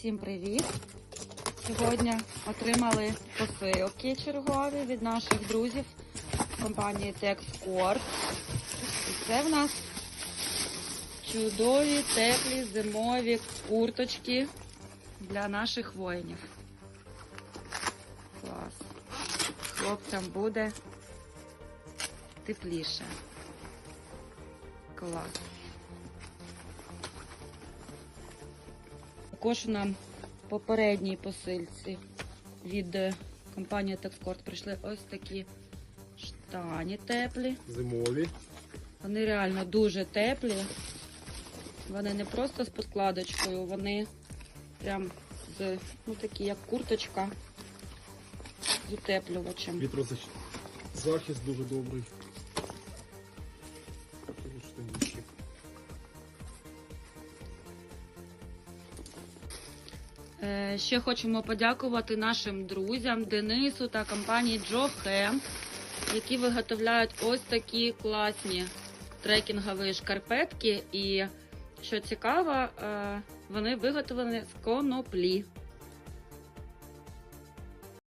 Всім привіт! Сьогодні отримали посилки чергові від наших друзів компанії Texport. І це в нас чудові теплі зимові курточки для наших воїнів. Клас. Хлопцям буде тепліше. Клас. Також нам попередній посильці від е, компанії Texport прийшли ось такі штані теплі. Зимові. Вони реально дуже теплі. Вони не просто з подкладочкою, вони прям з, ну такі, як курточка з утеплювачем. Вітрозахист дуже добрий. Ще хочемо подякувати нашим друзям Денису та компанії Джо Хем, які виготовляють ось такі класні трекінгові шкарпетки. І що цікаво, е, вони виготовлені з коноплі.